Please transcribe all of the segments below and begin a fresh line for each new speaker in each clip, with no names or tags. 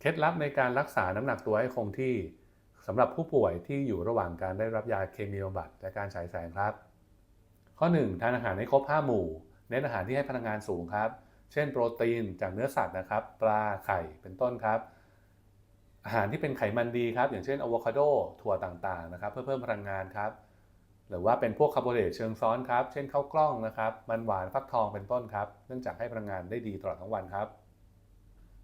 เคล็ดลับในการรักษาน้ำหนักตัวให้คงที่สำหรับผู้ป่วยที่อยู่ระหว่างการได้รับยาเคมีบำบัดและการฉายแสงครับ ข้อ 1 ทานอาหารให้ครบ5หมู่เน้นอาหารที่ให้พลังงานสูงครับ เช่น โปรตีนจากเนื้อสัตว์นะครับ ปลาไข่เป็นต้นครับ อาหารที่เป็นไขมันดีครับ อย่างเช่นอะโวคาโดถั่วต่างๆนะครับ เพื่อเพิ่มพลังงานครับ หรือว่าเป็นพวกคาร์โบไฮเดรตเชิงซ้อนครับ เช่นข้าวกล้องนะครับ มันหวานฟักทองเป็นต้นครับ เนื่องจากให้พลังงานได้ดีตลอดทั้งวันครับ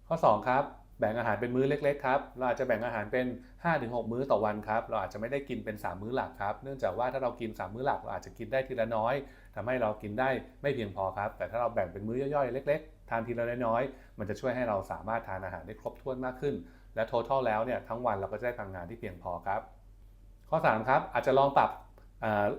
ข้อ 2 ครับ แบ่งอาหารเป็นมื้อเล็กๆครับ เราอาจจะแบ่งอาหารเป็น 5-6 มื้อต่อวันครับ เราอาจจะไม่ได้กินเป็น 3 มื้อหลักครับ เนื่องจากว่าถ้าเรากิน 3 มื้อหลักเราอาจจะกินได้ทีละน้อยทำให้เรากินได้ไม่เพียงพอครับ แต่ถ้าเราแบ่งเป็นมื้อย่อยๆ เล็ก ๆ ทานทีละน้อยๆ มันจะช่วยให้เราสามารถทานอาหารได้ครบถ้วนมากขึ้น และ total แล้วเนี่ยทั้งวันเราก็จะได้พลังงานที่เพียงพอครับ ข้อ3ครับอาจจะลองปรับ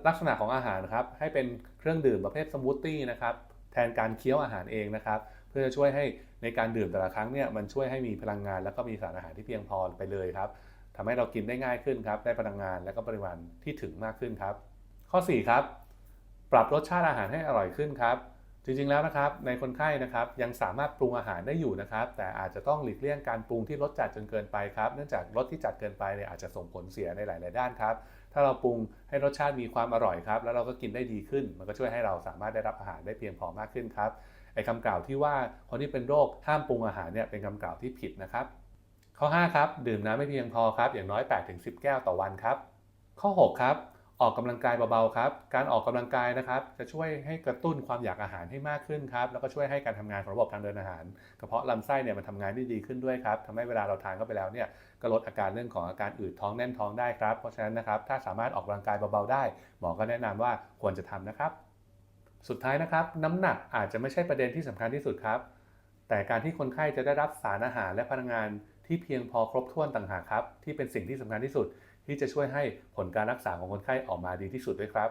ลักษณะของอาหารครับให้เป็นเครื่องดื่มประเภทสมูทตี้นะครับแทนการเคี้ยวอาหารเองนะครับ พื่อจะช่วยให้ในการดื่มแต่ละครั้งเนี่ยมันช่วยให้มีพลังงานแล้วก็มีสารอาหารที่เพียงพอไปเลยครับทำให้เรากินได้ง่ายขึ้นครับ ได้พลังงานและก็ปริมาณที่ถึงมากขึ้นครับ ข้อ 4 ครับ ปรับรสชาติอาหารให้อร่อยขึ้นครับจริงๆแล้วนะครับในคนไข้นะครับยังสามารถปรุงอาหารได้อยู่นะครับ แต่อาจจะต้องหลีกเลี่ยงการปรุงที่รสจัดจนเกินไปครับ เนื่องจากรสที่จัดเกินไปเนี่ยอาจจะส่งผลเสียในหลาย ๆ ด้านครับ ถ้าเราปรุงให้รสชาติมีความอร่อยครับ แล้วเราก็กินได้ดีขึ้น มันก็ช่วยให้เราสามารถได้รับอาหารได้เพียงพอมากขึ้นครับ ไอ้คำกล่าวที่ว่าคนที่เป็นโรคห้ามปรุงอาหารเนี่ยเป็นคำกล่าวที่ผิดนะครับ ข้อ 5 ครับดื่มน้ำไม่เพียงพอครับอย่างน้อย 8-10 แก้วต่อวันครับ ข้อ 6 ครับออกกำลังกายเบาๆครับ การออกกำลังกายนะครับ จะช่วยให้กระตุ้นความอยากอาหารให้มากขึ้นครับ แล้วก็ช่วยให้การทำงานของระบบทางเดินอาหาร กระเพาะลำไส้เนี่ยมันทำงานได้ดีขึ้นด้วยครับทำให้เวลาเราทานเข้าไปแล้วเนี่ยก็ลดอาการเรื่องของอาการอืดท้องแน่นท้องได้ครับ เพราะฉะนั้นนะครับ ถ้าสามารถออกกำลังกายเบาๆได้ หมอก็แนะนำว่าควรจะทำนะครับ สุดท้ายนะครับ น้ำหนักอาจจะไม่ใช่ประเด็นที่สำคัญที่สุดครับ แต่การที่คนไข้จะได้รับสารอาหารและพลังงานที่เพียงพอครบถ้วนต่างหากครับ ที่เป็นสิ่งที่สำคัญที่สุด ที่จะช่วยให้ผลการรักษาของคนไข้ออกมาดีที่สุดด้วยครับ